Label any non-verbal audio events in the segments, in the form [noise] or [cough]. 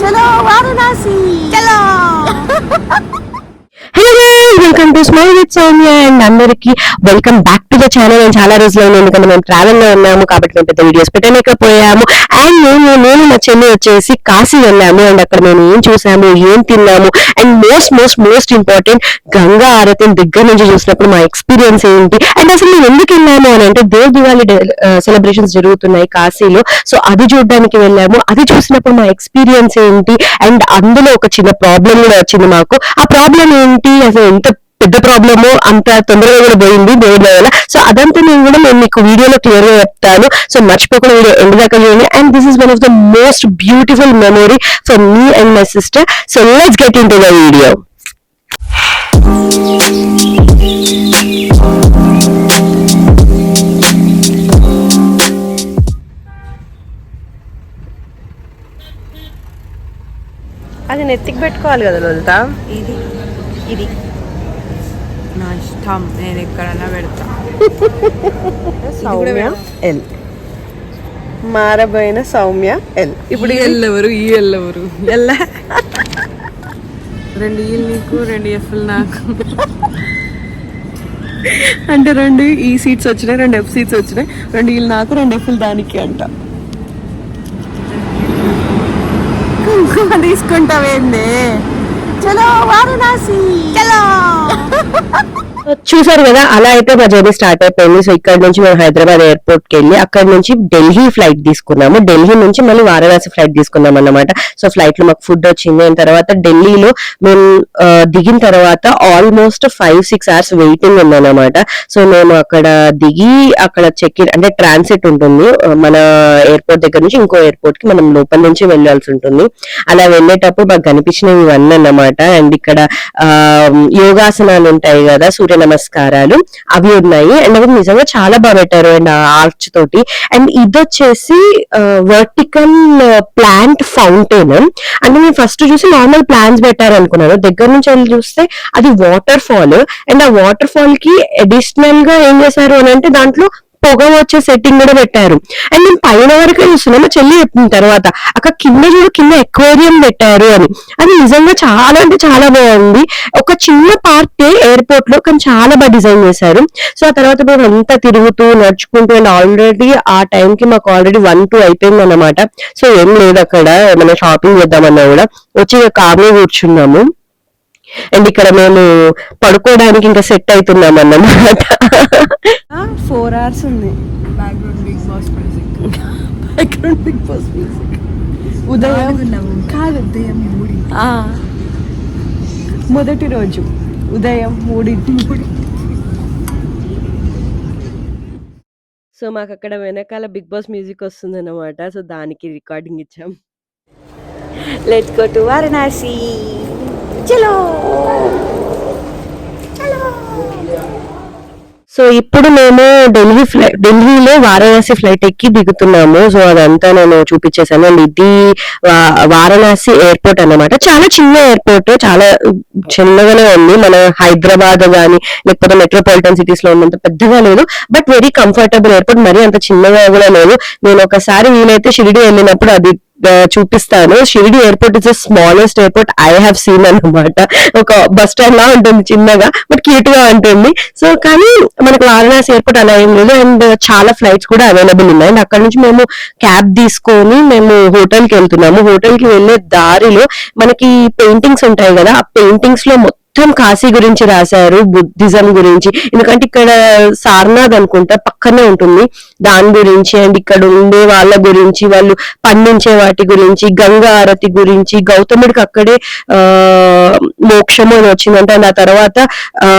చలో వారణాసి చలో hello welcome to smile with Soumya and అందరికి welcome back to the channel నేను చాలా రోజులు అయింది ఎందుకంటే మేము ట్రావెల్లో ఉన్నాము కాబట్టి మేము పెద్ద వీడియోస్ పెట్టలేకపోయాము. అండ్ మేము నేను మా చెల్లి వచ్చేసి కాశీ వెళ్ళాము అండ్ అక్కడ మేము ఏం చూసాము ఏం తిన్నాము and most most most important Ganga ఆరతిని దగ్గర నుంచి చూసినప్పుడు మా ఎక్స్పీరియన్స్ ఏంటి? అండ్ అసలు మేము ఎందుకు వెళ్ళాము అని అంటే దేవ్ దివాళి సెలబ్రేషన్స్ జరుగుతున్నాయి కాశీలో. సో అది చూడడానికి వెళ్ళాము. అది చూసినప్పుడు మా ఎక్స్పీరియన్స్ ఏంటి? అండ్ అందులో ఒక చిన్న ప్రాబ్లం కూడా వచ్చింది మాకు. ఆ ప్రాబ్లం ఏంటి? అసలు పెద్ద ప్రాబ్లము అంత తొందరగా కూడా పోయింది దేవుడి వల్ల సో అదంతా నేను కూడా నేను మీకు వీడియోలో క్లియర్గా చెప్తాను. సో మర్చిపోకుండా వీడియో ఎండ్ దాకా చూడండి. And this is one of the most beautiful memory for me and my sister so let's get into the video అది నెత్తికి పెట్టుకోవాలి కదా లలిత? ఇది. ఇది. నా ఇష్టం నేను ఎక్కడన్నా పెడతా. [laughs] సౌమ్య ఎల్. మారబోయిన సౌమ్య ఎల్. ఇప్పుడు ఎల్లెవరు ఈ ఎల్లెవరు? ఎల్ల. రెండు ఈలు నీకు రెండు ఎఫ్లు నాకు. [laughs] అంటే రెండు ఈ సీట్స్ వచ్చినాయి రెండు ఎఫ్ సీట్స్ వచ్చినాయి. రెండు వీళ్ళు నాకు రెండు ఎఫ్లు దానికి అంట. [laughs] తీసుకుంటావేంది? చలో వారణాసి చలో చూసారు కదా అలా అయితే మా జర్నీ స్టార్ట్ అయిపోయింది. సో ఇక్కడ నుంచి మేము హైదరాబాద్ ఎయిర్పోర్ట్కి వెళ్ళి అక్కడ నుంచి ఢిల్లీ ఫ్లైట్ తీసుకున్నాము. ఢిల్లీ నుంచి మళ్ళీ వారణాసి ఫ్లైట్ తీసుకున్నాం అన్నమాట సో ఫ్లైట్లో మాకు ఫుడ్ వచ్చింది. అండ్ తర్వాత ఢిల్లీలో మేము దిగిన తర్వాత almost five six hours waiting ఉందన్నమాట. సో మేము అక్కడ దిగి అక్కడ చెక్ ఇన్ అంటే ట్రాన్సిట్ ఉంటుంది. మన ఎయిర్పోర్ట్ దగ్గర నుంచి ఇంకో ఎయిర్పోర్ట్కి మనం లోపల నుంచి వెళ్ళాల్సి ఉంటుంది. అలా వెళ్ళేటప్పుడు మాకు కనిపించినవి ఇవన్నీ అన్నమాట. అండ్ ఇక్కడ యోగాసనాలు ఉంటాయి కదా సూర్య నమస్కారాలు. అవి ఉన్నాయి. అండ్ అవి నిజంగా చాలా బాగా పెట్టారు. అండ్ ఆర్చ్ తోటి. అండ్ ఇది వచ్చేసి వర్టికల్ ప్లాంట్ ఫౌంటైన్. అంటే నేను ఫస్ట్ చూసి నార్మల్ ప్లాంట్స్ పెట్టారు అనుకున్నాను దగ్గర నుంచి వెళ్ళి చూస్తే అది వాటర్ ఫాల్. అండ్ ఆ వాటర్ ఫాల్కి అడిషనల్గా ఏం చేశారు అని అంటే దాంట్లో పొగ వచ్చే సెట్టింగ్ కూడా పెట్టారు. అండ్ నేను పైన వరకు చూస్తున్నా మా చెల్లి చెప్పిన తర్వాత అక్కడ కింద చూడు కింద ఎక్వేరియం పెట్టారు అని. అది నిజంగా చాలా అంటే చాలా బాగుంది. ఒక చిన్న పార్ట్ ఎయిర్పోర్ట్లో కానీ చాలా బాగా డిజైన్ చేశారు. సో ఆ తర్వాత మేము అంతా తిరుగుతూ నడుచుకుంటూ అండ్ ఆల్రెడీ ఆ టైం కి మాకు ఆల్రెడీ వన్ టూ అయిపోయింది అనమాట సో ఏం లేదు అక్కడ ఏమైనా షాపింగ్ చేద్దామన్నా కూడా. వచ్చి కామే కూర్చున్నాము. అండ్ ఇక్కడ మేము పడుకోవడానికి ఇంకా సెట్ అవుతున్నాం అన్నమాట. ఫోర్ అవర్స్ ఉంది. Background Bigg Boss music background Bigg Boss music ఉదయం కాదు ఉదయం మూడి మొదటి రోజు. ఉదయం మూడింటి. సో మాకు అక్కడ వెనకాల బిగ్ బాస్ మ్యూజిక్ వస్తుంది అనమాట సో దానికి రికార్డింగ్ ఇచ్చాం. లెట్స్ గో టు వారణాసి చలో. సో ఇప్పుడు మేము ఢిల్లీ ఫ్లైట్ ఢిల్లీలో వారణాసి ఫ్లైట్ ఎక్కి దిగుతున్నాము. సో అదంతా నేను చూపించేసాను అండ్ ఇది వారణాసి ఎయిర్పోర్ట్ అన్నమాట. చాలా చిన్న ఎయిర్పోర్ట్ చాలా చిన్నగానే ఉంది. మన హైదరాబాద్ కానీ లేకపోతే మెట్రోపాలిటన్ సిటీస్లో ఉన్నంత పెద్దగా లేదు. But very comfortable airport. మరీ అంత చిన్నగా కూడా లేదు. నేను ఒకసారి వీలైతే షిరిడి వెళ్ళినప్పుడు అది చూపిస్తాను. Shirdi airport is the smallest airport I have seen అన్నమాట. ఒక బస్ స్టాండ్ లా ఉంటుంది చిన్నగా బట్ క్యూట్గా ఉంటుంది. సో కానీ మనకు వారణాసి ఎయిర్పోర్ట్ అలా ఏం లేదు. అండ్ చాలా ఫ్లైట్స్ కూడా అవైలబుల్ ఉన్నాయి. అండ్ అక్కడ నుంచి మేము క్యాబ్ తీసుకొని మేము హోటల్కి వెళ్తున్నాము. హోటల్కి వెళ్ళే దారిలో మనకి పెయింటింగ్స్ ఉంటాయి కదా ఆ పెయింటింగ్స్లో మొత్తం మొత్తం కాశీ గురించి రాశారు బుద్ధిజం గురించి. ఎందుకంటే ఇక్కడ సారనాథ్ అనుకుంటా పక్కనే ఉంటుంది దాని గురించి అండ్ ఇక్కడ ఉండే వాళ్ళ గురించి వాళ్ళు పండించే వాటి గురించి గంగా ఆరతి గురించి గౌతముడికి అక్కడే ఆ మోక్షము అని వచ్చిందంటే. అండ్ ఆ తర్వాత ఆ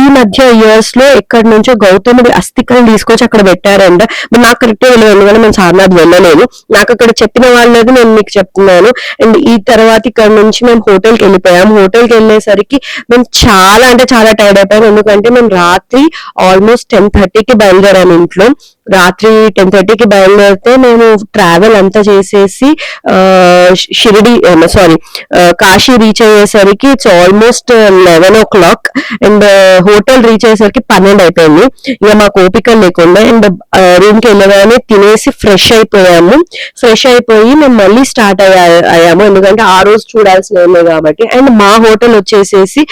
ఈ మధ్య ఇయర్స్లో ఎక్కడి నుంచో గౌతముడి అస్థికలను తీసుకొచ్చి అక్కడ పెట్టారంట. మరి నాకు కరెక్ట్ వెళ్ళలేదు ఎందుకంటే నేను సారనాథ్ వెళ్ళలేదు. నాకు అక్కడ చెప్పిన వాళ్ళది నేను మీకు చెప్తున్నాను. అండ్ ఈ తర్వాత ఇక్కడ నుంచి మేము హోటల్కి వెళ్ళిపోయాం. హోటల్కి వెళ్ళేసరికి మేము చాలా అంటే చాలా టైర్డ్ అయిపోయాం. ఎందుకంటే మేము రాత్రి ఆల్మోస్ట్ టెన్ థర్టీకి బయలుదేరాము ఇంట్లో. రాత్రి టెన్ థర్టీకి బయలుదేరితే మేము ట్రావెల్ అంతా చేసేసి షిరిడి సారీ కాశీ రీచ్ అయ్యేసరికి it's almost eleven o'clock and hotel reach అయ్యేసరికి పన్నెండు అయిపోయింది. ఇక మాకు ఓపిక లేకుండా అండ్ రూమ్కి వెళ్ళగానే తినేసి ఫ్రెష్ అయిపోయాము. ఫ్రెష్ అయిపోయి మేము మళ్ళీ స్టార్ట్ అయ్యా అయ్యాము. ఎందుకంటే ఆ రోజు చూడాల్సినవి కాబట్టి. అండ్ మా హోటల్ వచ్చేసేసి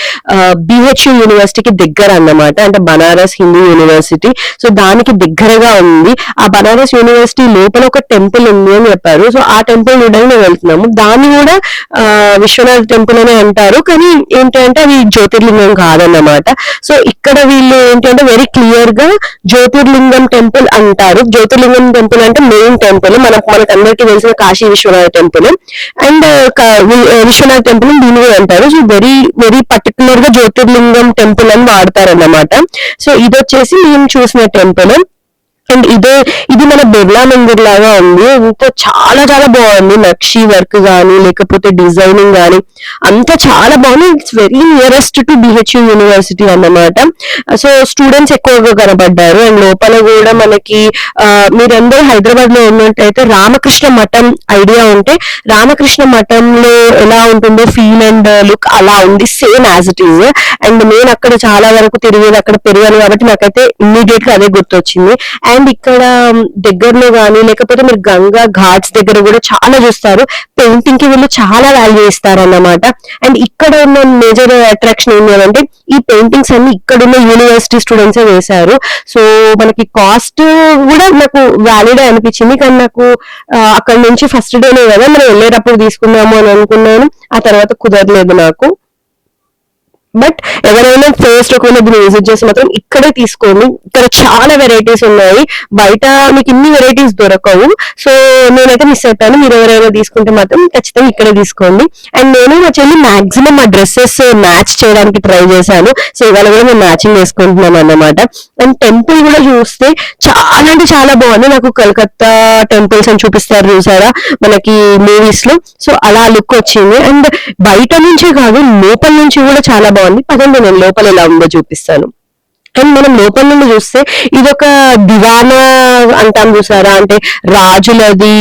బిహెచ్యు యూనివర్సిటీకి దగ్గర అన్నమాట. అంటే బనారస్ హిందూ యూనివర్సిటీ సో దానికి దగ్గరగా ఉంది ఆ బనారస్ యూనివర్సిటీ లోపల ఒక టెంపుల్ ఉంది అని చెప్పారు. సో ఆ టెంపుల్ చూడడానికి మేము వెళ్తున్నాము. దాన్ని కూడా విశ్వనాథ్ టెంపుల్ అని అంటారు. కానీ ఏంటంటే అది జ్యోతిర్లింగం కాదన్నమాట. సో ఇక్కడ వీళ్ళు ఏంటంటే వెరీ క్లియర్గా జ్యోతిర్లింగం టెంపుల్ అంటారు. జ్యోతిర్లింగం టెంపుల్ అంటే మెయిన్ టెంపుల్. మనకు మనకు అందరికీ తెలిసిన Kashi Vishwanath temple. And Vishwanath temple దీని కూడా అంటారు. సో వెరీ వెరీ పర్టికులర్గా జ్యోతిర్లింగం టెంపుల్ అని వాడతారన్నమాట. సో ఇది వచ్చేసి మేము చూసిన టెంపుల్. అండ్ ఇదే ఇది మన బిర్లా మందిర్ లాగా ఉంది. ఇంకా చాలా చాలా బాగుంది. నక్షి వర్క్ కానీ లేకపోతే డిజైనింగ్ కానీ అంతా చాలా బాగుంది. It's very nearest to BHU university అన్నమాట. సో స్టూడెంట్స్ ఎక్కువగా కనబడ్డారు. అండ్ లోపల కూడా మనకి మీరందరూ హైదరాబాద్లో ఉన్నట్టయితే రామకృష్ణ మఠం ఐడియా ఉంటే రామకృష్ణ మఠంలో ఎలా ఉంటుందో ఫీల్ అండ్ లుక్ అలా ఉంది same as it is and నేను అక్కడ చాలా వరకు తిరిగేది అక్కడ పెరిగాను కాబట్టి నాకైతే ఇమ్మీడియట్గా అదే గుర్తొచ్చింది. అండ్ ఇక్కడ దగ్గరలో గానీ లేకపోతే మీరు గంగా ఘాట్స్ దగ్గర కూడా చాలా చూస్తారు. పెయింటింగ్కి వీళ్ళు చాలా వాల్యూ ఇస్తారన్నమాట. అండ్ ఇక్కడ ఉన్న మేజర్ అట్రాక్షన్ ఏంటి అంటే ఈ పెయింటింగ్స్ అన్ని ఇక్కడ ఉన్న యూనివర్సిటీ స్టూడెంట్స్ వేశారు. సో మనకి కాస్ట్ కూడా నాకు వ్యాలిడ్ అనిపించింది. కానీ నాకు అక్కడ నుంచి ఫస్ట్ డేనే కదా మనం వెళ్ళేటప్పుడు తీసుకుందాము అని అనుకున్నాను. ఆ తర్వాత కుదరలేదు నాకు. బట్ ఎవరైనా ఫస్ట్ కూడా దీన్ని విజిట్ చేసి మాత్రం ఇక్కడే తీసుకోండి. ఇక్కడ చాలా వెరైటీస్ ఉన్నాయి. బయట మీకు ఇన్ని వెరైటీస్ దొరకవు. సో నేనైతే మిస్ అవుతాను మీరు ఎవరైనా తీసుకుంటే మాత్రం ఖచ్చితంగా ఇక్కడే తీసుకోండి. అండ్ నేను మా చెల్లి మాక్సిమం మా డ్రెస్సెస్ మ్యాచ్ చేయడానికి ట్రై చేశాను. సో ఇవాళ కూడా మేము మ్యాచింగ్ వేసుకుంటున్నాను అన్నమాట. అండ్ టెంపుల్ కూడా చూస్తే చాలా అంటే చాలా బాగుంది. నాకు కలకత్తా టెంపుల్స్ అని చూపిస్తారు చూసారా? మనకి మూవీస్లో. సో అలా లుక్ వచ్చింది. అండ్ బయట నుంచే కాదు లోపల నుంచి కూడా చాలా బాగుంది. పదండి నేను లోపల ఎలా ఉందో చూపిస్తాను. అండ్ మనం లోపల నుండి చూస్తే ఇది ఒక దివానా అంటాం చూసారా? అంటే రాజులది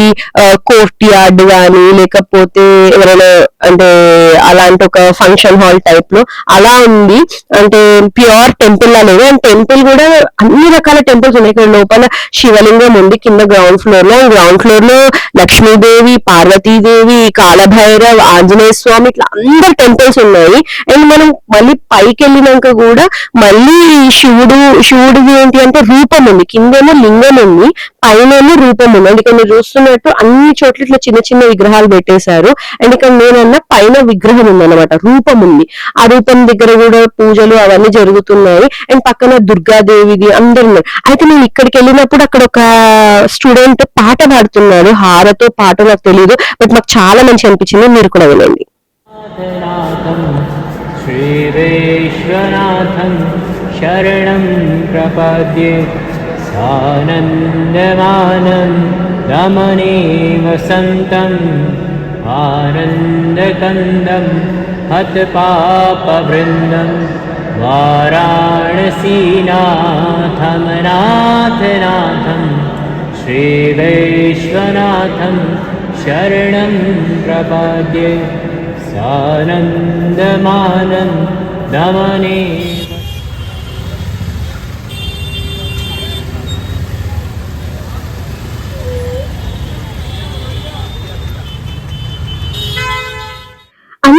కోర్ట్ యార్డ్ కానీ లేకపోతే ఎవరైనా అంటే అలాంటి ఒక ఫంక్షన్ హాల్ టైప్లో అలా ఉంది. అంటే ప్యూర్ టెంపుల్ లా లేదు అండ్ టెంపుల్ కూడా అన్ని రకాల టెంపుల్స్ ఉన్నాయి. ఇక్కడ లోపల శివలింగం ఉంది కింద గ్రౌండ్ ఫ్లోర్లో. గ్రౌండ్ ఫ్లోర్లో లక్ష్మీదేవి పార్వతీదేవి కాలభైరవ్ ఆంజనేయ స్వామి ఇట్లా అందరు టెంపుల్స్ ఉన్నాయి. అండ్ మనం మళ్ళీ పైకి వెళ్ళినాక కూడా మళ్ళీ శివుడు శివుడిది ఏంటి అంటే రూపం ఉంది కిందేమో లింగం ఉంది పైన రూపం ఉంది అండ్ ఇక్కడ మీరు చూస్తున్నట్టు అన్ని చోట్ల ఇట్లా చిన్న చిన్న విగ్రహాలు పెట్టేశారు. అండ్ ఇక్కడ నేనన్న పైన విగ్రహం ఉంది అనమాట రూపం ఉంది ఆ రూపం దగ్గర కూడా పూజలు అవన్నీ జరుగుతున్నాయి. అండ్ పక్కన దుర్గాదేవిది అందరు అయితే నేను ఇక్కడికి వెళ్ళినప్పుడు అక్కడ ఒక స్టూడెంట్ పాట పాడుతున్నాడు. హారతో పాట నాకు తెలియదు బట్ నాకు చాలా మంచి అనిపించింది. మీరు కూడా వినండి. శ్రీరేశ్వరనాథం शरणं प्रपद्ये सानन्दमानं दमने वसन्तम् आनन्दकन्दं हतपापवृन्दं वाराणसीनाथं नाथनाथं श्रीवैश्वनाथं शरणं प्रपद्ये सानन्दमानं दमने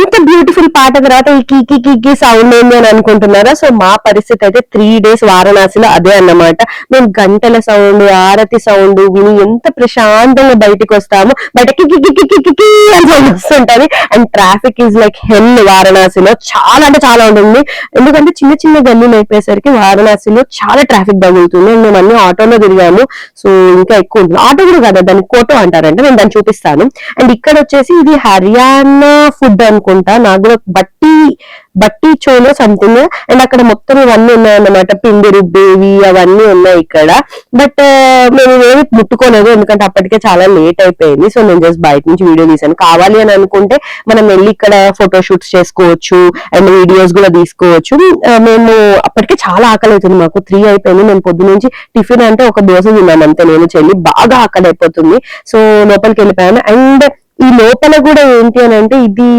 ఇంత బ్యూటిఫుల్ పాట తర్వాత ఈ కీకి కీకి సౌండ్ ఏంది అని అనుకుంటున్నారా? సో మా పరిస్థితి అయితే త్రీ డేస్ వారణాసిలో అదే అన్నమాట. మేము గంటల సౌండ్ ఆరతి సౌండ్ విని ఎంత ప్రశాంతంగా బయటికి వస్తాము. బయట కికి కికి కికి కి అని సౌండ్ వస్తుంటది. And traffic is like hell వారణాసిలో. చాలా అంటే చాలా ఉంటుంది. ఎందుకంటే చిన్న చిన్న గల్లీలు అయిపోయేసరికి వారణాసిలో చాలా ట్రాఫిక్ తగులుతుంది. అండ్ మేము అన్ని ఆటోలో తిరిగాము. సో ఇంకా ఎక్కువ ఉంటుంది. ఆటో కూడా కదా దాన్ని కోటో అంటారంటే. నేను దాన్ని చూపిస్తాను. అండ్ ఇక్కడ వచ్చేసి ఇది హర్యానా ఫుడ్ అనుకుంటా. నాకు కూడా బట్టి బట్టి చోలో సంథింగ్ అండ్ అక్కడ మొత్తం ఇవన్నీ ఉన్నాయన్నమాట. పిండి రుబ్బేవి అవన్నీ ఉన్నాయి ఇక్కడ. బట్ uh, మేము ఏమి ముట్టుకోలేదు. ఎందుకంటే అప్పటికే చాలా లేట్ అయిపోయింది. సో నేను జస్ట్ బయట నుంచి వీడియో తీసాను కావాలి అని అనుకుంటే మనం వెళ్ళి ఇక్కడ ఫోటో షూట్స్ చేసుకోవచ్చు. అండ్ వీడియోస్ కూడా తీసుకోవచ్చు. Uh, మేము అప్పటికే చాలా ఆకలి అవుతుంది మాకు. త్రీ అయిపోయింది. మేము పొద్దు నుంచి టిఫిన్ అంటే ఒక దోశ తిన్నాం అంతే. నేను చెల్లి బాగా ఆకలి అయిపోతుంది. సో లోపలికి వెళ్ళిపోయాను. అండ్ ఈ లోపల కూడా ఏంటి అని అంటే ఇది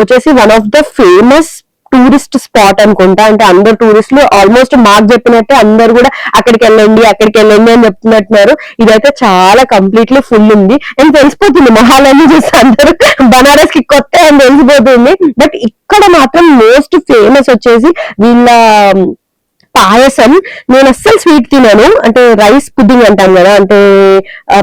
వచ్చేసి one of the famous tourist spot అనుకుంటా. అంటే అందరు టూరిస్టులు ఆల్మోస్ట్ మాకు చెప్పినట్టే అందరు కూడా అక్కడికి వెళ్ళండి అక్కడికి వెళ్ళండి అని చెప్తున్నట్టున్నారు. ఇదైతే చాలా కంప్లీట్లీ ఫుల్ ఉంది. అండ్ తెలిసిపోతుంది మహాలన్నీ చూసి అందరూ. బనారస్కి కొత్త అని తెలిసిపోతుంది. బట్ ఇక్కడ మాత్రం మోస్ట్ ఫేమస్ వచ్చేసి వీళ్ళ పాయసం. నేను అస్సలు స్వీట్ తినను. అంటే రైస్ పుడ్డింగ్ అంటాం కదా అంటే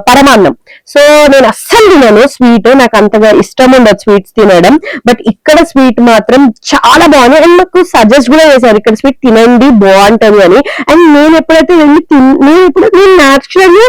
పరమాన్నం. సో నేను అస్సలు తినను స్వీట్ నాకు అంతగా ఇష్టం ఉండదు స్వీట్స్ తినడం. బట్ ఇక్కడ స్వీట్ మాత్రం చాలా బాగుంది. అండ్ నాకు సజెస్ట్ కూడా చేశారు ఇక్కడ స్వీట్ తినండి బాగుంటది అని. అండ్ నేను ఎప్పుడైతే వెళ్ళి నేను ఇప్పుడు నేను న్యాచురల్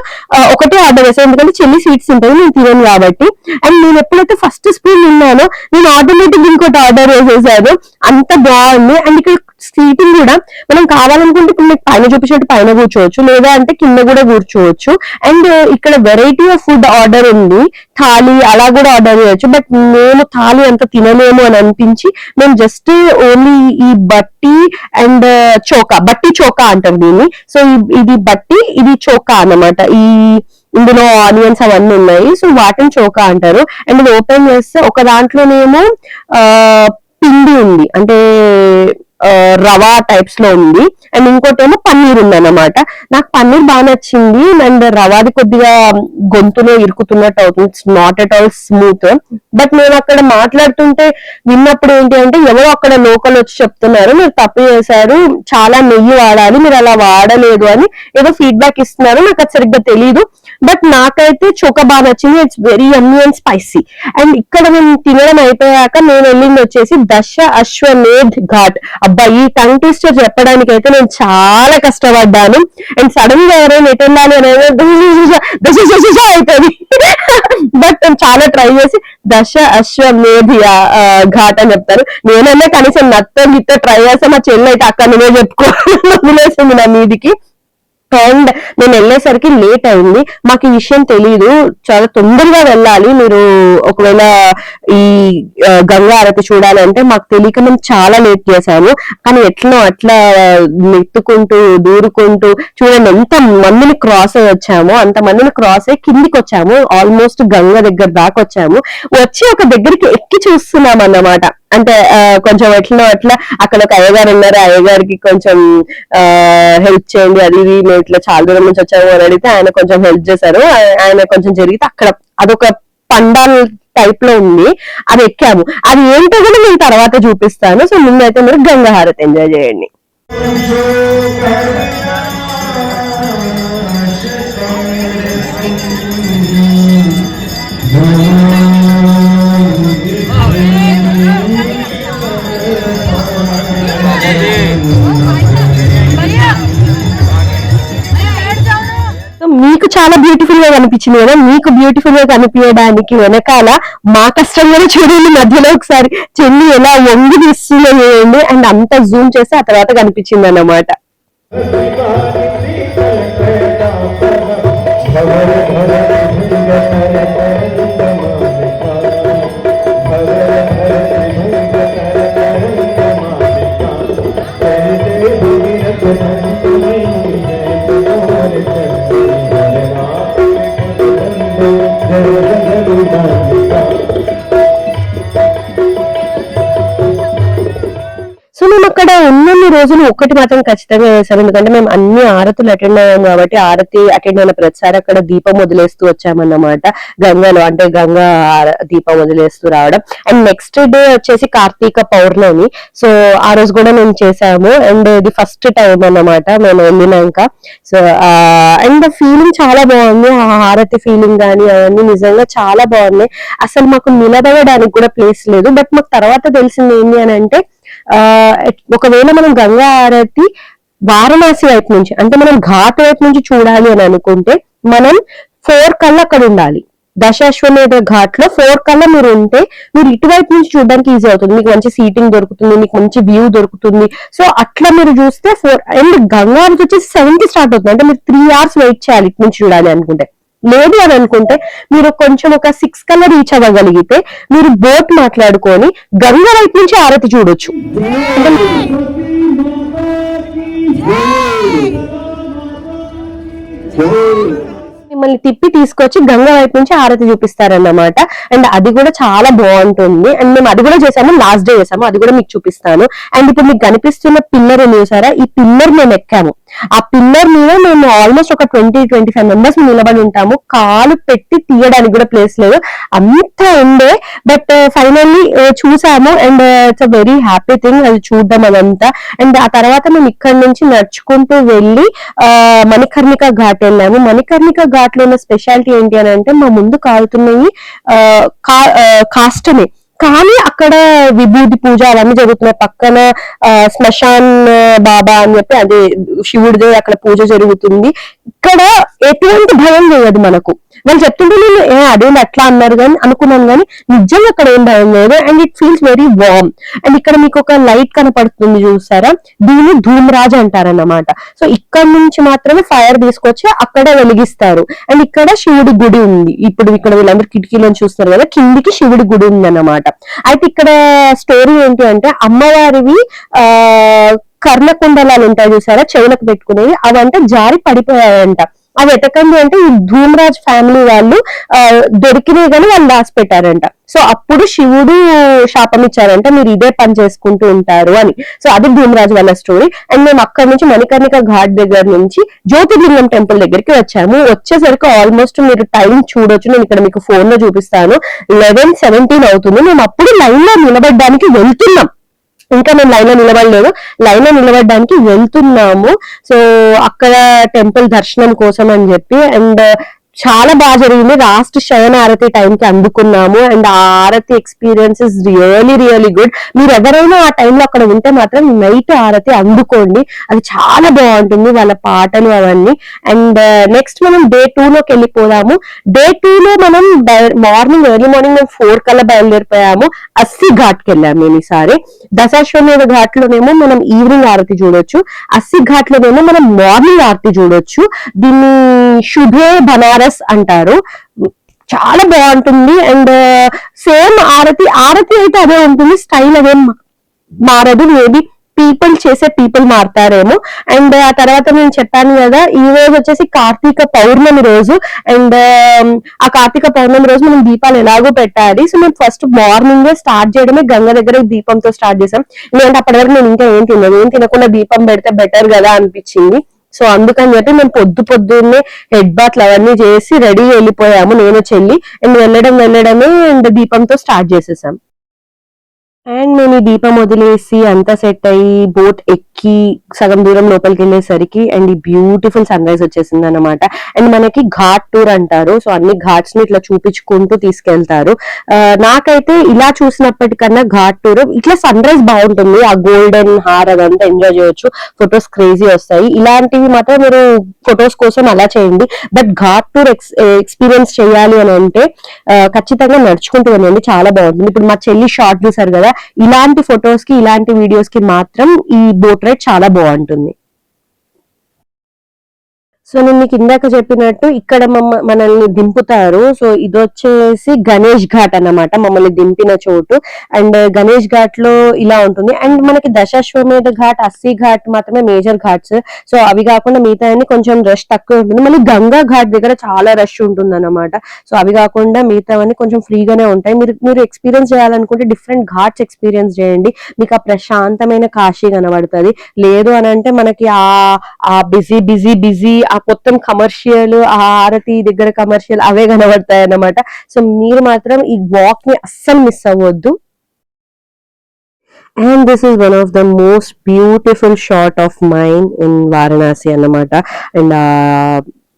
ఒకటే ఆర్డర్ చేశాను ఎందుకంటే చెల్లి స్వీట్స్ ఉంటాయి నేను తినను కాబట్టి. అండ్ నేను ఎప్పుడైతే ఫస్ట్ స్పూన్ తిన్నానో నేను ఆటోమేటిక్ ఇంకోటి ఆర్డర్ చేసేసాను అంత బాగుంది. అండ్ ఇక్కడ సీటింగ్ కూడా మనం కావాలనుకుంటే ఇప్పుడు మీకు పైన చూపించినట్టు పైన కూర్చోవచ్చు. లేదా అంటే కింద కూడా కూర్చోవచ్చు. అండ్ ఇక్కడ వెరైటీ ఆఫ్ ఫుడ్ ఆర్డర్ ఉంది. థాలీ అలా కూడా ఆర్డర్ చేయొచ్చు. బట్ నేను థాలీ అంత తినలేము అని అనిపించి మేము జస్ట్ ఓన్లీ ఈ బట్టి అండ్ uh, చోకా. బట్టి చోకా అంటారు దీన్ని. సో ఇది బట్టి ఇది చోకా అన్నమాట. ఈ ఇందులో ఆనియన్స్ అవన్నీ ఉన్నాయి. సో వాటిని చోకా అంటారు. అండ్ ఇది ఓపెన్ చేస్తే ఒక దాంట్లోనేమో ఆ పిండి ఉంది. అంటే రవా టైప్స్లో ఉంది. అండ్ ఇంకోటి ఏమో పన్నీర్ ఉంది అన్నమాట నాకు పన్నీర్ బాగా నచ్చింది. అండ్ రవాది కొద్దిగా గొంతులో ఇరుకుతున్నట్టు అవుతుంది. It's not at all smooth but నేను అక్కడ మాట్లాడుతుంటే విన్నప్పుడు ఏంటి అంటే ఎవరో అక్కడ లోకల్ వచ్చి చెప్తున్నారు. మీరు తప్పు చేశారు. చాలా నెయ్యి వాడాలి. మీరు అలా వాడలేదు అని ఏదో ఫీడ్బ్యాక్ ఇస్తున్నారు. నాకు అది సరిగ్గా తెలియదు బట్ నాకైతే చోక బాగా నచ్చింది. It's very yummy and spicy and ఇక్కడ మేము తినడం అయిపోయాక నేను వెళ్ళింది వచ్చేసి దశ అశ్వమేధ్ ఘాట్. అబ్బా ఈ టంగ్ ట్విస్టర్ చెప్పడానికి అయితే నేను చాలా కష్టపడ్డాను. అండ్ సడన్గా ఎవరైనా ఎటు వెళ్ళాలి అనేది దశ అవుతుంది బట్ నేను చాలా ట్రై చేసి దశ అశ్వమేధి ఆ, ఘాట్ అని చెప్తారు. నేనన్నా కనీసం నత్త గిత్త ట్రై చేస్తే మా చెల్లి అయితే అక్కడ నేనే చెప్పుకోవాలి వదిలేసింది నా మీదికి. అండ్ నేను వెళ్ళేసరికి లేట్ అయింది. మాకు ఈ విషయం తెలియదు చాలా తొందరగా వెళ్ళాలి. మీరు ఒకవేళ ఈ ఆ, గంగా ఆరతి చూడాలంటే మాకు తెలియక మేము చాలా లేట్ చేశాము. కానీ ఎట్లా అట్లా నెత్తుకుంటూ దూరుకుంటూ చూడండి ఎంత మందిని క్రాస్ అయ్యి వచ్చాము. అంత మందిని క్రాస్ అయ్యి కిందికి వచ్చాము. ఆల్మోస్ట్ గంగ దగ్గర దాకా వచ్చాము. వచ్చి ఒక దగ్గరికి ఎక్కి చూస్తున్నాం అన్నమాట. అంటే కొంచెం ఎట్లా అట్లా అక్కడ ఒక అయ్యగారు ఉన్నారు. అయ్యగారికి కొంచెం హెల్ప్ చేయండి. అది ఇది మేము ఇట్లా చాలా దూరం నుంచి వచ్చారు అని అడిగితే ఆయన కొంచెం హెల్ప్ చేశారు. ఆయన కొంచెం జరిగితే అక్కడ అదొక పండాల్ టైప్లో ఉంది. అది ఎక్కాము. అది ఏంటో కూడా నేను తర్వాత చూపిస్తాను. సో ముందైతే మీరు గంగా హారతి ఎంజాయ్ చేయండి. చాలా బ్యూటిఫుల్గా కనిపించింది కదా. మీకు బ్యూటిఫుల్గా కనిపించడానికి వెనకాల మా కష్టంగానే చూడండి. మధ్యలో ఒకసారి చెల్లి ఎలా వంగి తీస్తుందో చూడండి. అండ్ అంతా జూమ్ చేసి ఆ తర్వాత కనిపించింది అన్నమాట రోజులు ఒక్కటి మాత్రం ఖచ్చితంగా చేసాం ఎందుకంటే మేము అన్ని ఆరతులు అటెండ్ అయ్యాం కాబట్టి ఆరతి అటెండ్ అయిన ప్రతిసారి అక్కడ దీపం వదిలేస్తూ వచ్చామన్నమాట. గంగలో అంటే గంగా దీపం వదిలేస్తూ రావడం. అండ్ నెక్స్ట్ డే వచ్చేసి కార్తీక పౌర్ణమి. సో ఆ రోజు కూడా మేము చేసాము అండ్ ఇది ఫస్ట్ టైం అన్నమాట మేము వెళ్ళినాక. సో అండ్ ఫీలింగ్ చాలా బాగుంది. ఆ హారతి ఫీలింగ్ కానీ అవన్నీ నిజంగా చాలా బాగున్నాయి. అసలు మాకు నిలబడడానికి కూడా ప్లేస్ లేదు. బట్ మాకు తర్వాత తెలిసింది ఏంటి అని అంటే ఒకవేళ మనం గంగా ఆరతి వారణాసి వైపు నుంచి అంటే మనం ఘాట్ వైపు నుంచి చూడాలి అని అనుకుంటే మనం ఫోర్ కల్లా అక్కడ ఉండాలి. దశాశ్వమేధ ఘాట్లో ఫోర్ కల్లా మీరు ఉంటే మీరు ఇటువైపు నుంచి చూడడానికి ఈజీ అవుతుంది. మీకు మంచి సీటింగ్ దొరుకుతుంది మీకు మంచి వ్యూ దొరుకుతుంది. సో అట్లా మీరు చూస్తే ఫోర్ అండ్ గంగావతి వచ్చేసి సెవెన్కి స్టార్ట్ అవుతుంది. అంటే మీరు త్రీ అవర్స్ వెయిట్ చేయాలి ఇటు నుంచి చూడాలి అనుకుంటే. లేదు అని అనుకుంటే మీరు కొంచెం ఒక సిక్స్ కల్లా రీచ్ అవ్వగలిగితే మీరు బోట్ మాట్లాడుకొని గంగ వైపు నుంచి ఆరతి చూడొచ్చు. మిమ్మల్ని తిప్పి తీసుకొచ్చి గంగ వైపు నుంచి ఆరతి చూపిస్తారన్నమాట. అండ్ అది కూడా చాలా బాగుంటుంది. అండ్ మేము అది కూడా చేసాము లాస్ట్ డే చేసాము. అది కూడా మీకు చూపిస్తాను. అండ్ ఇప్పుడు మీకు కనిపిస్తున్న పిల్లర్ ఉంది చూసారా? ఈ పిల్లర్ మేము ఎక్కాము. ఆ పిల్లర్ మీద మేము ఆల్మోస్ట్ ఒక ట్వంటీ ట్వంటీ ఫైవ్ మెంబర్స్ నిలబడి ఉంటాము. కాలు పెట్టి తీయడానికి కూడా ప్లేస్ లేదు. అంత ఉండే బట్ ఫైనల్లీ uh, uh, చూసాము and it's a very happy thing అది చూడడం అదంతా. అండ్ ఆ తర్వాత మేము ఇక్కడ నుంచి నడుచుకుంటూ వెళ్ళి uh, మణికర్ణిక ఘాట్ వెళ్ళాము. మణికర్ణిక ఘాట్లో ఉన్న స్పెషాలిటీ ఏంటి అని అంటే మా ముందు కాలుతున్నాయి కాస్టమే కా- కానీ అక్కడ విభూతి పూజ అవన్నీ జరుగుతున్నాయి. పక్కన ఆ, శ్మశాన్ బాబా అని చెప్పి అదే శివుడిది అక్కడ పూజ జరుగుతుంది. ఇక్కడ ఎటువంటి భయం లేదు మనకు. వాళ్ళు చెప్తుంటే నేను ఏ అదేంటి అట్లా అన్నారు కానీ అనుకున్నాను కానీ నిజంగా అక్కడ ఏం భయం లేదు and it feels very warm and ఇక్కడ మీకు ఒక లైట్ కనపడుతుంది చూసారా? దీన్ని ధూమ్రాజ్ అంటారన్నమాట. సో ఇక్కడ నుంచి మాత్రమే ఫైర్ తీసుకొచ్చి అక్కడ వెలిగిస్తారు. అండ్ ఇక్కడ శివుడి గుడి ఉంది. ఇప్పుడు ఇక్కడ వీళ్ళందరూ కిటికీలో చూస్తారు కదా కిందికి శివుడి గుడి ఉంది అన్నమాట అయితే ఇక్కడ స్టోరీ ఏంటి అంటే అమ్మవారివి ఆ కర్ణకుండలాలు ఉంటాయి చూసారా? చెవులకు పెట్టుకునేవి అవంటే జారి పడిపోయాయంట. అది ఎతకండి అంటే ఈ ధూమరాజ్ ఫ్యామిలీ వాళ్ళు ఆ, దొరికినాయి కానీ వాళ్ళు దాచిపెట్టారంట. సో అప్పుడు శివుడు శాపం ఇచ్చారంట మీరు ఇదే పని చేసుకుంటూ ఉంటారు అని. సో అది ధూమరాజ్ వాళ్ళ స్టోరీ అండ్ మేము అక్కడ నుంచి మణికర్ణిక ఘాట్ దగ్గర నుంచి జ్యోతిర్లింగం టెంపుల్ దగ్గరికి వచ్చాము. వచ్చేసరికి ఆల్మోస్ట్ మీరు టైం చూడొచ్చు. నేను ఇక్కడ మీకు ఫోన్లో చూపిస్తాను. లెవెన్ సెవెంటీన్ అవుతుంది. మేము అప్పుడు లైన్లో నిలబడడానికి వెళ్తున్నాం. ఇంకా మేము లైన్లో నిలబడలేదు. లైన్లో నిలబడడానికి వెళ్తున్నాము. సో అక్కడ టెంపుల్ దర్శనం కోసం అని చెప్పి అండ్ చాలా బాగా జరిగింది. లాస్ట్ శయన ఆరతి టైం కి అందుకున్నాము. అండ్ ఆ aarti experience is really really good మీరు ఎవరైనా ఆ టైంలో అక్కడ ఉంటే మాత్రం నైట్ ఆరతి అందుకోండి. అది చాలా బాగుంటుంది వాళ్ళ పాటలు అవన్నీ. అండ్ నెక్స్ట్ uh, మనం డే టూ లోకి వెళ్ళిపోదాము. డే టూ లో మనం మార్నింగ్ ఎర్లీ మార్నింగ్ మేము ఫోర్ కల్లా బయలుదేరిపోయాము. అస్సి ఘాట్కి వెళ్ళాము నేను ఈసారి. దశాశ్వమేధ ఘాట్ లోనేమో మనం ఈవినింగ్ ఆరతి చూడొచ్చు. అస్సి ఘాట్ లోనేమో మనం మార్నింగ్ ఆరతి చూడొచ్చు. దీన్ని శుభే బనారస్ అంటారు. చాలా బాగుంటుంది. అండ్ సేమ్ ఆరతి ఆరతి అయితే అదే ఉంటుంది. స్టైల్ అదేం మారదు. మేబీ పీపుల్ చేసే పీపుల్ మారుతారేమో. అండ్ ఆ తర్వాత నేను చెప్పాను కదా ఈ రోజు వచ్చేసి కార్తీక పౌర్ణమి రోజు. అండ్ ఆ కార్తీక పౌర్ణమి రోజు మనం దీపాలు ఎలాగో పెట్టాలి. సో మేము ఫస్ట్ మార్నింగ్ స్టార్ట్ చేయడమే గంగ దగ్గర దీపంతో స్టార్ట్ చేసాం. ఎందుకంటే అప్పటి వరకు నేను ఇంకా ఏం తినలేదు. ఏం తినకుండా దీపం పెడితే బెటర్ కదా అనిపించింది. సో అందుకని చెప్పి మేము పొద్దు పొద్దున్నే హెడ్ బాత్లు అవన్నీ చేసి రెడీ వెళ్ళిపోయాము నేను చెల్లి. అండ్ వెళ్ళడం వెళ్ళడమే అండ్ దీపంతో స్టార్ట్ చేసేసాం. అండ్ నేను దీపం వదిలేసి అంతా సెట్ అయ్యి బోట్ ఎక్కి సగం దూరం లోపలికి వెళ్ళేసరికి అండ్ ఈ బ్యూటిఫుల్ సన్ రైజ్ వచ్చేసింది అనమాట అండ్ మనకి ఘాట్ టూర్ అంటారు. సో అన్ని ఘాట్స్ని ఇట్లా చూపించుకుంటూ తీసుకెళ్తారు. నాకైతే ఇలా చూసినప్పటికన్నా ఘాట్ టూర్ ఇట్లా సన్ రైజ్ బాగుంటుంది. ఆ గోల్డెన్ హార్ అదంతా ఎంజాయ్ చేయొచ్చు. ఫొటోస్ క్రేజీ వస్తాయి. ఇలాంటివి మాత్రం మీరు ఫొటోస్ కోసం అలా చేయండి. బట్ ఘాట్ టూర్ ఎక్స్పీరియన్స్ చేయాలి అని అంటే ఖచ్చితంగా నడుచుకుంటూ వెళ్ళండి. చాలా బాగుంటుంది. ఇప్పుడు మా చెల్లి షార్ట్ చూసారు కదా ఇలాంటి ఫొటోస్కి ఇలాంటి వీడియోస్కి మాత్రం ఈ బోట్ రైడ్ చాలా బాగుంటుంది. సో నేను మీకు ఇందాక చెప్పినట్టు ఇక్కడ మమ్మ మనల్ని దింపుతారు. సో ఇది వచ్చేసి గణేష్ ఘాట్ అన్నమాట మమ్మల్ని దింపిన చోటు. అండ్ గణేష్ ఘాట్లో ఇలా ఉంటుంది. అండ్ మనకి దశాశ్వమేధ ఘాట్ అస్సీ ఘాట్ మాత్రమే మేజర్ ఘాట్స్. సో అవి కాకుండా మిగతా అన్ని కొంచెం రష్ తక్కువ ఉంటుంది. మళ్ళీ గంగా ఘాట్ దగ్గర చాలా రష్ ఉంటుంది అనమాట సో అవి కాకుండా మిగతావన్నీ కొంచెం ఫ్రీగానే ఉంటాయి. మీరు మీరు ఎక్స్పీరియన్స్ చేయాలనుకుంటే డిఫరెంట్ ఘాట్స్ ఎక్స్పీరియన్స్ చేయండి. మీకు ఆ ప్రశాంతమైన కాశీ కనబడుతుంది. లేదు అని అంటే మనకి ఆ ఆ బిజీ బిజీ బిజీ ఆ మొత్తం కమర్షియల్ ఆ ఆరతి దగ్గర కమర్షియల్ అవే కనబడతాయి అన్నమాట సో మీరు మాత్రం ఈ వాక్ని అస్సలు మిస్ అవ్వద్దు. And this is one of the most beautiful short of mind in Varanasi అన్నమాట. అండ్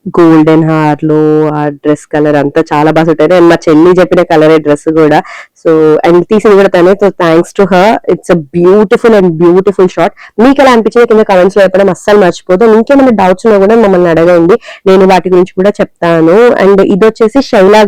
గోల్డెన్ హార్లో ఆ డ్రెస్ కలర్ అంతా చాలా బాగా సెట్ అండ్ మా చెల్లి చెప్పిన కలరే డ్రెస్ కూడా సో అండ్ తీసింది కూడా తనే so thanks to her it's a beautiful and beautiful shot మీకు ఎలా అనిపించింది? కింద కమెంట్స్లో చెప్పడం అస్సలు మర్చిపోదు. ఇంకేమైనా డౌట్స్ ఉన్నా కూడా మమ్మల్ని అడగండి. నేను వాటి గురించి కూడా చెప్తాను. అండ్ ఇది వచ్చేసి శైలా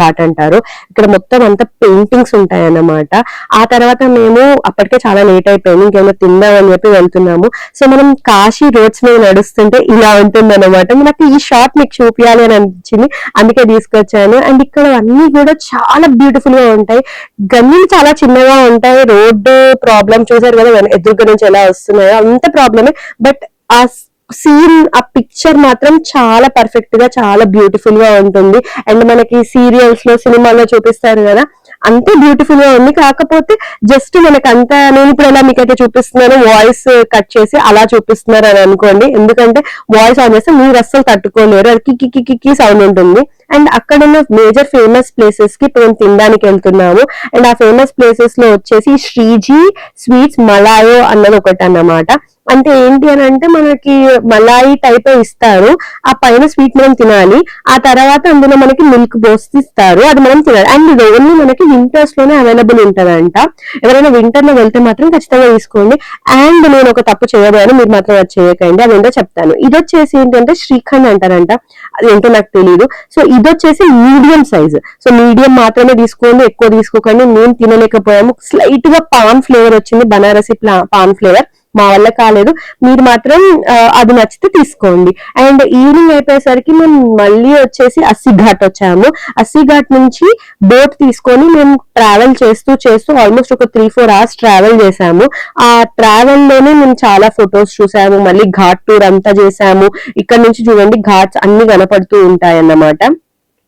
ఘాట్ అంటారు. ఇక్కడ మొత్తం అంతా పెయింటింగ్స్ ఉంటాయి అన్నమాట ఆ తర్వాత మేము అప్పటికే చాలా లేట్ అయిపోయింది. ఇంకేమైనా తిందామని చెప్పి వెళ్తున్నాము. సో మనం కాశీ రోడ్స్ మీద నడుస్తుంటే ఇలా ఉంటుంది అనమాట నాకు ఈ షాట్ మీకు చూపించాలి అని అనిపించింది. అందుకే తీసుకొచ్చాను. అండ్ ఇక్కడ అన్ని కూడా చాలా బ్యూటిఫుల్గా ఉంటాయి. గల్లీలు చాలా చిన్నగా ఉంటాయి. రోడ్డు ప్రాబ్లం చూసారు కదా వెన- ఎదురుగా నుంచి ఎలా వస్తున్నాయో అంత ప్రాబ్లమే బట్ ఆ సీన్ ఆ పిక్చర్ మాత్రం చాలా పర్ఫెక్ట్గా చాలా బ్యూటిఫుల్గా ఉంటుంది. అండ్ మనకి సీరియల్స్లో సినిమాల్లో చూపిస్తారు కదా అంతే బ్యూటిఫుల్గా ఉంది. కాకపోతే జస్ట్ మనకి అంత నేను ఇప్పుడు ఎలా మీకైతే చూపిస్తున్నాను వాయిస్ కట్ చేసి అలా చూపిస్తున్నారు అని అనుకోండి. ఎందుకంటే వాయిస్ ఆన్ చేస్తే మీరు అస్సలు తట్టుకోలేరు. అది కిక్కి కిక్కి సౌండ్ ఉంటుంది. అండ్ అక్కడ ఉన్న మేజర్ ఫేమస్ ప్లేసెస్కి ఇప్పుడు మేము తినడానికి వెళ్తున్నాము. అండ్ ఆ ఫేమస్ ప్లేసెస్లో వచ్చేసి శ్రీజీ స్వీట్స్ మలాయో అన్నది ఒకటి అన్నమాట. అంటే ఏంటి అని అంటే మనకి మలాయి టైప్ ఇస్తారు. ఆ పైన స్వీట్ మనం తినాలి. ఆ తర్వాత అందులో మనకి మిల్క్ పోసి ఇస్తారు. అది మనం తినాలి. అండ్ ఇది ఓన్లీ మనకి వింటర్స్లోనే అవైలబుల్ ఉంటదంట. ఎవరైనా వింటర్లో వెళ్తే మాత్రం ఖచ్చితంగా తీసుకోండి. అండ్ నేను ఒక తప్పు చేయబోయాను. మీరు మాత్రం అది చేయకండి. అదేంటో చెప్తాను. ఇది వచ్చేసి ఏంటంటే శ్రీఖండ్ అంటారంట. అది ఏంటో నాకు తెలియదు సో ఇది వచ్చేసి మీడియం సైజ్. సో మీడియం మాత్రమే తీసుకోండి ఎక్కువ తీసుకోకండి. మేము తినలేకపోయాము. స్లైట్గా పాన్ ఫ్లేవర్ వచ్చింది బనారసి పాన్ ఫ్లేవర్. మా వల్ల కాలేదు. మీరు మాత్రం అది నచ్చితే తీసుకోండి. అండ్ ఈవినింగ్ అయిపోయేసరికి మేము మళ్ళీ వచ్చేసి అస్సి ఘాట్ వచ్చాము. అస్సి ఘాట్ నుంచి బోట్ తీసుకొని మేము ట్రావెల్ చేస్తూ చేస్తూ ఆల్మోస్ట్ ఒక త్రీ ఫోర్ అవర్స్ ట్రావెల్ చేసాము ఆ ట్రావెల్లోనే మేము చాలా ఫొటోస్ చూసాము మళ్ళీ ఘాట్ టూర్ అంతా చేసాము ఇక్కడ నుంచి చూడండి ఘాట్స్ అన్ని కనపడుతూ ఉంటాయి అన్నమాట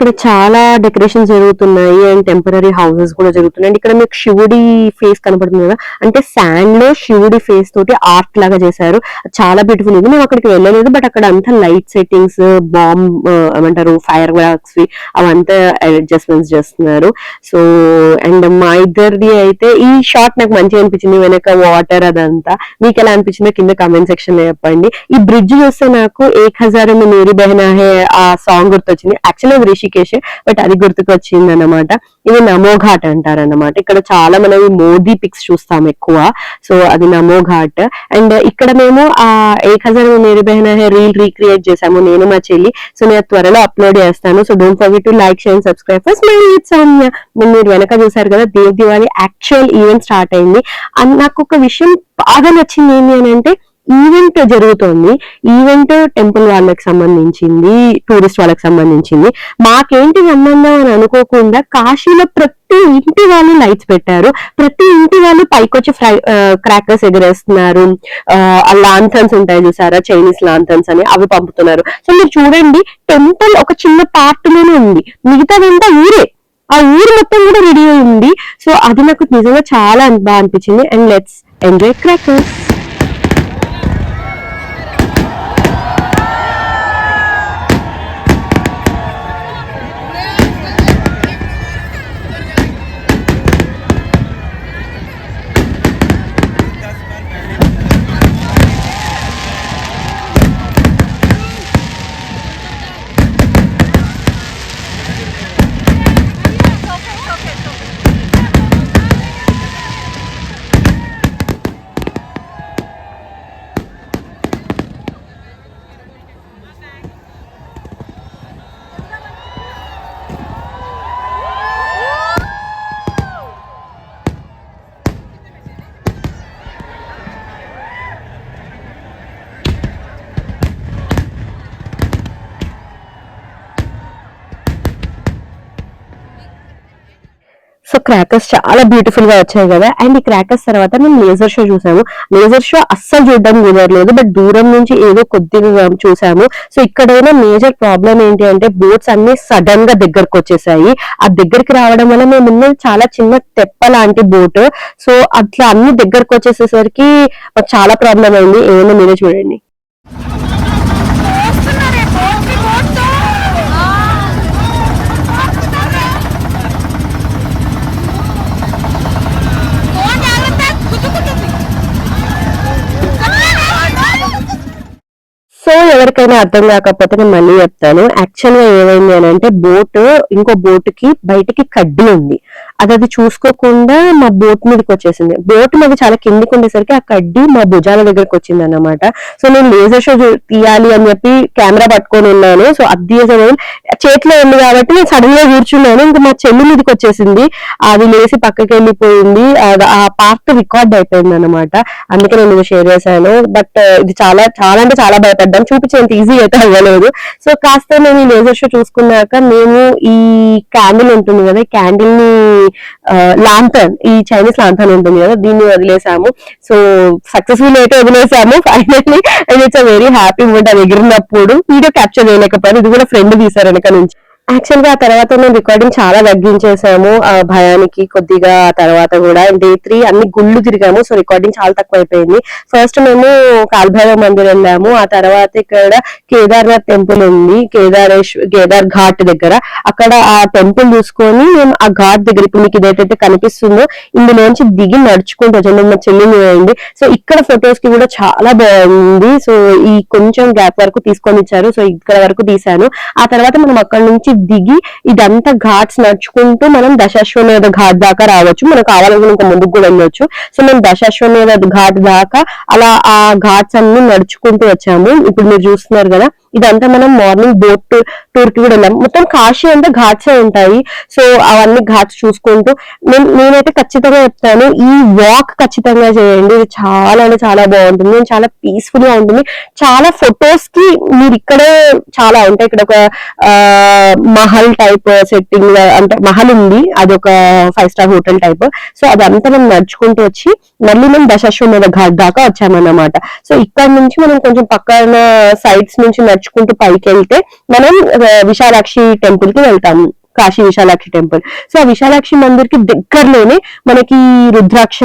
ఇక్కడ చాలా డెకరేషన్ జరుగుతున్నాయి అండ్ టెంపరీ హౌసెస్ కూడా జరుగుతున్నాయి. ఇక్కడ మీకు శివుడి ఫేస్ కనపడుతుంది కదా? అంటే శాండ్లో శివుడి ఫేస్ తోటి ఆర్ట్ లాగా చేశారు. చాలా బ్యూటిఫుల్ ఉంది. మేము అక్కడికి వెళ్ళలేదు బట్ అక్కడ అంతా లైట్ సెట్టింగ్స్ బాంబ్ ఏమంటారు ఫైర్ వర్క్స్ అవంతా అడ్జస్ట్మెంట్స్ చేస్తున్నారు. సో అండ్ మా ఇద్దరిది అయితే ఈ షాట్ నాకు మంచిగా అనిపించింది. వెనక వాటర్ అదంతా. మీకు ఎలా అనిపించిందో కింద కామెంట్ సెక్షన్లో చెప్పండి. ఈ బ్రిడ్జ్ చూస్తే నాకు ఏక్ హజార్ మీరు మేరీ బెహనా హే ఆ సాంగ్ గుర్తొచ్చింది. యాక్చువల్లీ రిషి రిషికేష్ బట్ అది గుర్తుకొచ్చింది అనమాట ఇది నమో ఘాట్ అంటారు అనమాట ఇక్కడ చాలా మనం మోదీ పిక్స్ చూస్తాం ఎక్కువ. సో అది నమో ఘాట్ అండ్ ఇక్కడ మేము ఆ ఏక్ హజార్ మే మేరీ బెహనా హే రీల్ రీక్రియేట్ చేసాము నేను మా చెల్లి. సో నేను త్వరలో అప్లోడ్ చేస్తాను. So don't forget to like share subscribe first my Soumya మీరు వెనక చూసారు కదా Dev Diwali actual event start అయింది నాకు ఒక విషయం బాగా నచ్చింది ఏంటి అని అంటే ఈవెంట్ జరుగుతోంది. ఈవెంట్ టెంపుల్ వాళ్ళకి సంబంధించింది టూరిస్ట్ వాళ్ళకి సంబంధించింది. మాకేంటి సంబంధం అని అనుకోకుండా కాశీలో ప్రతి ఇంటి వాళ్ళు లైట్స్ పెట్టారు. ప్రతి ఇంటి వాళ్ళు పైకొచ్చి ఫ్రై క్రాకర్స్ ఎగరేస్తున్నారు. లాంథన్స్ ఉంటాయి చూసారా? చైనీస్ లాంథన్స్ అని అవి పంపుతున్నారు. సో మీరు చూడండి టెంపుల్ ఒక చిన్న పార్ట్లోనే ఉంది. మిగతాదంతా ఊరే. ఆ ఊరు మొత్తం కూడా రెడీ అయి ఉంది. సో అది నాకు నిజంగా చాలా బాగా అనిపించింది. And let's enjoy crackers crackers చాలా బ్యూటిఫుల్గా వచ్చాయి కదా. అండ్ ఈ క్రాకర్స్ తర్వాత మేము లేజర్ షో చూసాము లేజర్ షో అస్సలు చూడడం కుదరలేదు. బట్ దూరం నుంచి ఏదో కొద్దిగా చూసాము సో ఇక్కడైనా మేజర్ ప్రాబ్లం ఏంటి అంటే బోట్స్ అన్ని సడన్గా దగ్గరకు వచ్చేసాయి. ఆ దగ్గరికి రావడం వల్ల మేము ఉన్నది చాలా చిన్న తెప్ప లాంటి బోట్ సో అట్లా అన్ని దగ్గరకు వచ్చేసేసరికి చాలా ప్రాబ్లం అయింది. ఏమైనా మీరే చూడండి. ఎవరికైనా అర్థం కాకపోతే నేను మళ్ళీ చెప్తాను. యాక్చువల్గా ఏమైంది అని అంటే బోట్ ఇంకో బోట్కి బయటికి కడ్డీ ఉంది. అది అది చూసుకోకుండా మా బోట్ మీదకి వచ్చేసింది. బోట్ మీద చాలా కిందికి ఉండేసరికి ఆ కడ్డీ మా భుజాల దగ్గరకు వచ్చింది అనమాట సో నేను లేజర్ షో తీయాలి అని చెప్పి కెమెరా పట్టుకొని ఉన్నాను. సో అది చేతిలో ఉంది కాబట్టి నేను సడన్గా కూర్చున్నాను. ఇంకా మా చెల్లి మీదకి వచ్చేసింది. అది లేసి పక్కకి వెళ్ళిపోయింది. ఆ- ఆ పార్ట్ రికార్డ్ అయిపోయింది అనమాట అందుకే నేను షేర్ చేశాను. బట్ uh, ఇది చాలా చాలా అంటే చాలా భయపడ్డాం చూపించేంత ఈజీ అయితే అవ్వలేదు. సో కాస్త నేను ఈ లేజర్ షో చూసుకున్నాక మేము ఈ క్యాండిల్ ఉంటుంది కదా క్యాండిల్ని లాంతన్ ఈ చైనీస్ లాంతన్ ఉంటుంది కదా దీన్ని వదిలేసాము. సో సక్సెస్ఫుల్ అయితే వదిలేసాము. Finally and it's very happy moment అది ఎగిరినప్పుడు వీడియో క్యాప్చర్ చేయలేకపోయాను. ఇది కూడా ఫ్రెండ్ తీసారు వెనక నుంచి. యాక్చువల్గా ఆ తర్వాత మేము రికార్డింగ్ చాలా తగ్గించేసాము. ఆ భయానికి కొద్దిగా ఆ తర్వాత కూడా డే త్రీ అన్ని గుళ్ళు తిరిగాము. సో రికార్డింగ్ చాలా తక్కువ అయిపోయింది ఫస్ట్ మేము కాల్భైరవ మందిర్ వెళ్ళాము. ఆ తర్వాత ఇక్కడ కేదార్నాథ్ టెంపుల్ ఉంది. కేదారేశ్వర కేదార్ ఘాట్ దగ్గర. అక్కడ ఆ టెంపుల్ చూసుకొని మేము ఆ ఘాట్ దగ్గర ఇప్పుడు మీకు ఇదేటైతే కనిపిస్తుందో ఇందులోంచి దిగి నడుచుకుంటూ వచ్చాము మా చెల్లిని అయింది. సో ఇక్కడ ఫొటోస్కి కూడా చాలా బాగుంది. సో ఈ కొంచెం గ్యాప్ వరకు తీసుకొని ఇచ్చారు. సో ఇక్కడ వరకు తీసాను ఆ తర్వాత మనం అక్కడ నుంచి దిగి ఇదంతా ఘాట్స్ నడుచుకుంటూ మనం దశాశ్వమేధ ఘాట్ దాకా రావచ్చు. మనకు కావాలనుకుని ఇంకా ముందుకు కూడా వెళ్ళొచ్చు. సో మేము దశాశ్వమేధ ఘాట్ దాకా అలా ఆ ఘాట్స్ అన్ని నడుచుకుంటూ వచ్చాము. ఇప్పుడు మీరు చూస్తున్నారు కదా ఇదంతా మనం మార్నింగ్ బోట్ టూర్కి కూడా వెళ్ళాం. మొత్తం కాశీ అంటే ఘాట్సే ఉంటాయి. సో అవన్నీ ఘాట్స్ చూసుకుంటూ నేను నేనైతే ఖచ్చితంగా చెప్తాను ఈ వాక్ ఖచ్చితంగా చేయండి. ఇది చాలా అంటే చాలా బాగుంటుంది. చాలా పీస్ఫుల్గా ఉంటుంది. చాలా ఫొటోస్కి మీరు ఇక్కడే చాలా ఉంటాయి. ఇక్కడ ఒక మహల్ టైప్ సెట్టింగ్ అంటే మహల్ ఉంది. అది ఒక five star hotel type so అదంతా మనం నడుచుకుంటూ వచ్చి మళ్ళీ మేము దశాశ్వమేధ ఘాట్ దాకా వచ్చామన్నమాట. సో ఇక్కడ నుంచి మనం కొంచెం పక్కన సైడ్స్ నుంచి నడుచుకుంటూ పైకి వెళ్తే మనం విశాలాక్షి టెంపుల్కి వెళ్తాము. కాశీ విశాలాక్షి టెంపుల్. సో ఆ విశాలాక్షి మందిర్కి దగ్గరలోనే మనకి రుద్రాక్ష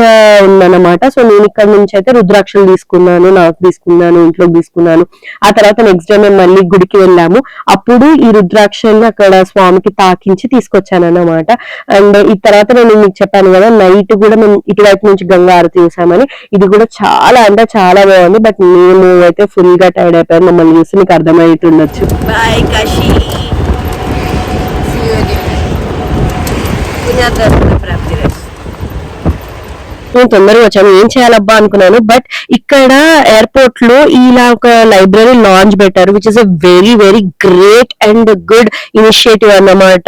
ఉందన్నమాట. సో నేను ఇక్కడ నుంచి అయితే రుద్రాక్షలు తీసుకున్నాను నాకు తీసుకున్నాను ఇంట్లోకి తీసుకున్నాను. ఆ తర్వాత నెక్స్ట్ డే మేము మళ్ళీ గుడికి వెళ్ళాము. అప్పుడు ఈ రుద్రాక్షల్ని అక్కడ స్వామికి తాకించి తీసుకొచ్చాను అన్నమాట అండ్ ఈ తర్వాత నేను మీకు చెప్పాను కదా నైట్ కూడా మేము ఇటువైపు నుంచి గంగా ఆరతి చూసామని. ఇది కూడా చాలా అంటే చాలా బాగుంది. బట్ మేము అయితే ఫుల్గా టైర్డ్ అయిపోయాను మమ్మల్ని చూసి మీకు అర్థమవుతుండొచ్చు బాయ్ కాశీ పుణ్యాత్మ ప్రాప్తి నేను తొందరగా వచ్చాను. ఏం చేయాలబ్బా అనుకున్నాను. బట్ ఇక్కడ ఎయిర్పోర్ట్లో ఇలా ఒక లైబ్రరీ లాంచ్ పెట్టారు which is a very very great and good initiative అన్నమాట.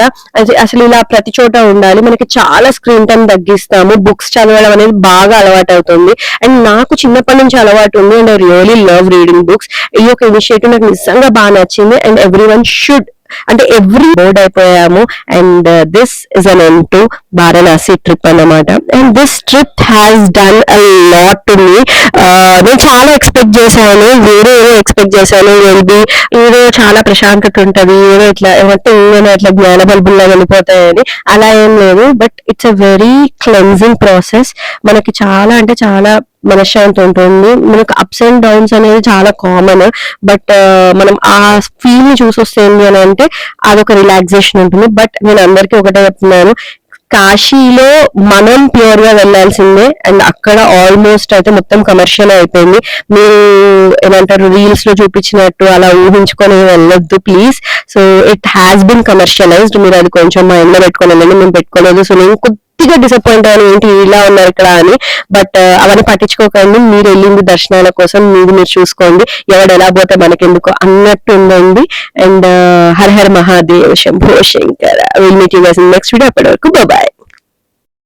అసలు ఇలా ప్రతి చోట ఉండాలి. మనకి చాలా స్క్రీన్ టైం తగ్గిస్తాము. బుక్స్ చదవడం అనేది బాగా అలవాటు అవుతుంది. అండ్ నాకు చిన్నప్పటి నుంచి అలవాటు ఉంది. And I really love reading books ఈ యొక్క ఇనిషియేటివ్ నాకు నిజంగా బాగా నచ్చింది. అండ్ ఎవ్రీ వన్ షుడ్ అంటే ఎవ్రీ బోర్డ్ అయిపోయాము and this is an end to Varanasi trip అన్నమాట. And this trip has done a lot to me నేను చాలా ఎక్స్పెక్ట్ చేశాను వేరే ఏదో ఎక్స్పెక్ట్ చేశాను విల్ ఏదో చాలా ప్రశాంతత ఉంటుంది ఏదో ఇట్లా ఏమంటే ఏదైనా ఇట్లా జ్ఞాన బల్బుల్లా వెళ్ళిపోతాయని అలా ఏం లేదు. But it's a very cleansing process మనకి చాలా అంటే చాలా మనశ్శాంతి ఉంటుంది. మనకు అప్స్ అండ్ డౌన్స్ అనేది చాలా కామన్ బట్ uh, మనం ఆ ఫీల్ని చూసి వస్తే అని అంటే అదొక రిలాక్సేషన్ ఉంటుంది. బట్ నేను అందరికీ ఒకటే చెప్తున్నాను. కాశీలో మనం ప్యూర్గా వెళ్ళాల్సిందే. అండ్ అక్కడ ఆల్మోస్ట్ అయితే మొత్తం కమర్షియల్ అయిపోయింది. మీరు ఏమంటారు రీల్స్లో చూపించినట్టు అలా ఊహించుకొని వెళ్ళొద్దు please so it has been commercialized మీరు అది కొంచెం మైండ్లో పెట్టుకొని వెళ్ళండి. మేము పెట్టుకోలేదు. సో నేను గా డిసప్పాయింట్ అయ్యాను ఏంటి ఇలా ఉన్నారు ఇక్కడ అని. బట్ uh, అవన్నీ పట్టించుకోకండి. మీరు వెళ్ళింది దర్శనాల కోసం మీరు మీరు చూసుకోండి. ఎవడు ఎలా పోతే మనకెందుకు అన్నట్టు ఉండండి. And uh, Har Har Mahadev Shambho Shankar. Will meet you next video అప్పటి వరకు బాయ్